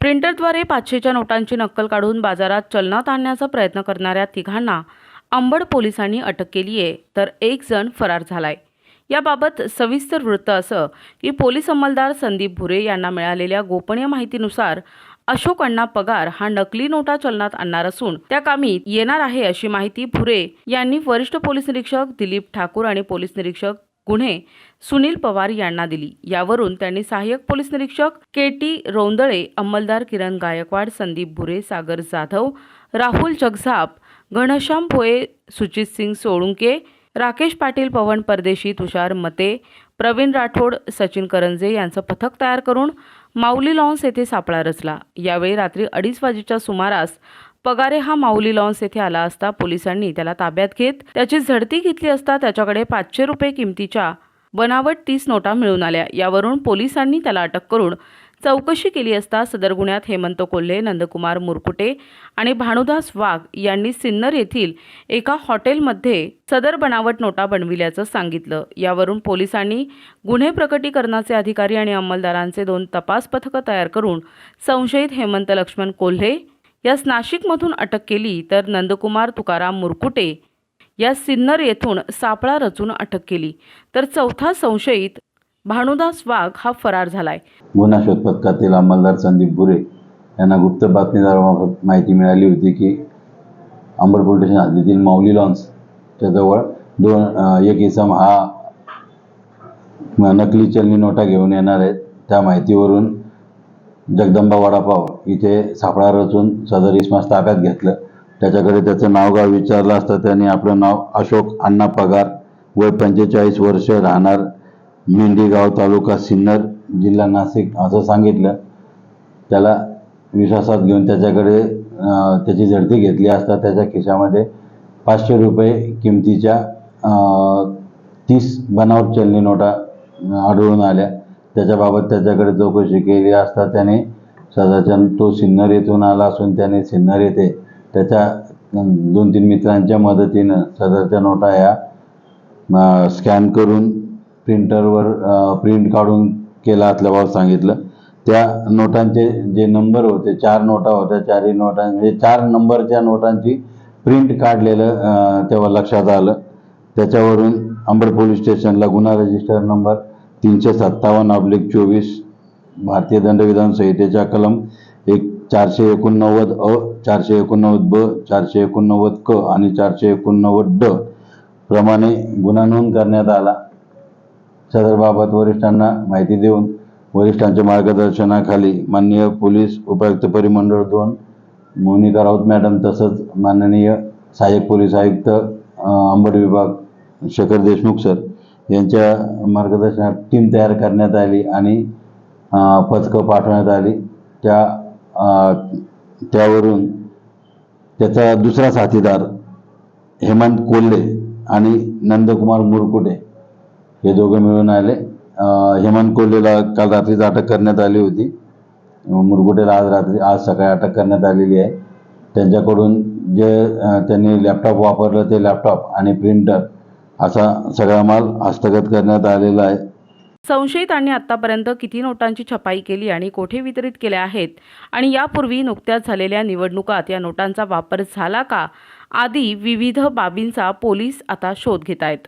प्रिंटरद्वारे पाचशेच्या नोटांची नक्कल काढून बाजारात चलनात आणण्याचा प्रयत्न करणाऱ्या तिघांना अंबड पोलिसांनी अटक केली आहे. तर एक जण फरार झालाय. याबाबत सविस्तर वृत्त असं की पोलीस अंमलदार संदीप भुरे यांना मिळालेल्या गोपनीय माहितीनुसार अशोक अण्णा पगार हा नकली नोटा चलनात आणणार असून त्या कामी येणार आहे अशी माहिती भुरे यांनी वरिष्ठ पोलीस निरीक्षक दिलीप ठाकूर आणि पोलीस निरीक्षक गुन्हे सुनील पवार यांना दिली. यावरून त्यांनी सहाय्यक पोलीस निरीक्षक के टी रोंदळे अंमलदार किरण गायकवाड संदीप भुरे सागर जाधव राहुल जगझाप घनश्याम भोये सुजित सिंग सोळुंके राकेश पाटील पवन परदेशी तुषार मते प्रवीण राठोड सचिन करंजे यांचं पथक तयार करून माऊली लॉन्स येथे सापळा रचला. यावेळी रात्री अडीच वाजेच्या सुमारास पगारे हा माऊली लॉन्स येथे आला असता पोलिसांनी त्याला ताब्यात घेत त्याची झडती घेतली असता त्याच्याकडे पाचशे रुपये किमतीच्या बनावट तीस नोटा मिळून आल्या. यावरून पोलिसांनी त्याला अटक करून चौकशी केली असता सदर गुन्ह्यात हेमंत कोल्हे नंदकुमार मुरकुटे आणि भानुदास वाघ यांनी सिन्नर येथील एका हॉटेलमध्ये सदर बनावट नोटा बनविल्याचं सांगितलं. यावरून पोलिसांनी गुन्हे प्रकटीकरणाचे अधिकारी आणि अंमलदारांचे दोन तपास पथकं तयार करून संशयित हेमंत लक्ष्मण कोल्हे यास नाशिकमधून अटक केली तर नंदकुमार तुकाराम मुरकुटे या सिन्नर येथून सापळा रचून अटक केली. तर चौथा संशयित भानुदास वाघ हा फरार झालाय. गुन्हा शोध पथकातील अंमलदार संदीप भुरे यांना गुप्त बातमीदारामार्फत माहिती मिळाली होती की अंबड पोलीस स्टेशन हद्दीतील माऊली लॉन्सच्या जवळ दोन एक इसम हा नकली चलनी नोटा घेऊन येणार आहेत. त्या माहितीवरून जगदंबा वडापाव इथे सापळा रचून सदर इसमास ताब्यात घेतलं. त्याच्याकडे त्याचं नावगाव विचारलं असता. त्याने आपलं नाव अशोक अण्णा पगार वय पंचेचाळीस वर्ष राहणार मेंढीगाव तालुका सिन्नर जिल्हा नाशिक असं सांगितलं. त्याला विश्वासात घेऊन त्याच्याकडे त्याची झडती घेतली असता त्याच्या खिशामध्ये पाचशे रुपये किमतीच्या तीस बनावट चलनी नोटा आढळून आल्या. त्याच्याबाबत त्याच्याकडे चौकशी केली असता त्याने सदाच्या तो सिन्नर येथून आला असून त्याने सिन्नर येथे त्याच्या दोन तीन मित्रांच्या मदतीनं सदरच्या नोटा या स्कॅन करून प्रिंटरवर प्रिंट काढून केला असल्यावर सांगितलं. त्या नोटांचे जे नंबर होते चार नोटा होत्या चारही नोटां म्हणजे चार नंबरच्या नोटांची प्रिंट काढलेलं तेव्हा लक्षात आलं. त्याच्यावरून अंबड पोलीस स्टेशनला गुन्हा रजिस्टर नंबर तीनशे सत्तावन्न अब्लिक चोवीस भारतीय दंडविधान संहितेच्या कलम एक चारशे एकोणनव्वद अ चारशे एकोणनव्वद ब चारशे एकोणनव्वद क आणि चारशे एकोणनव्वद ड प्रमाणे गुन्हा नोंद करण्यात आला. सदरबाबत वरिष्ठांना माहिती देऊन वरिष्ठांच्या मार्गदर्शनाखाली माननीय पोलीस उपायुक्त परिमंडळ दोन मोनिका राऊत मॅडम तसंच माननीय सहाय्यक पोलीस आयुक्त अंबड विभाग शेखर देशमुख सर यांच्या मार्गदर्शनात टीम तयार करण्यात आली आणि पथकं पाठवण्यात आली. त्या त्यावरून त्याचा दुसरा साथीदार हेमंत कोल्हे आणि नंदकुमार मुरकुटे हे दोघं मिळून आले. हेमंत कोल्हेला काल रात्रीच अटक करण्यात आली होती. मुरकुटेला आज रात्री आज सकाळी अटक करण्यात आलेली आहे. त्यांच्याकडून जे त्यांनी लॅपटॉप वापरलं ते लॅपटॉप आणि प्रिंटर असा सगळा माल हस्तगत करण्यात आलेला आहे. संशयितांनी आतापर्यंत किती नोटांची छपाई केली आणि कोठे वितरित केल्या आहेत? आणि यापूर्वी नुकत्याच झालेल्या निवडणुकात या नोटांचा वापर झाला का? आदी विविध बाबींचा पोलीस आता शोध घेत आहेत.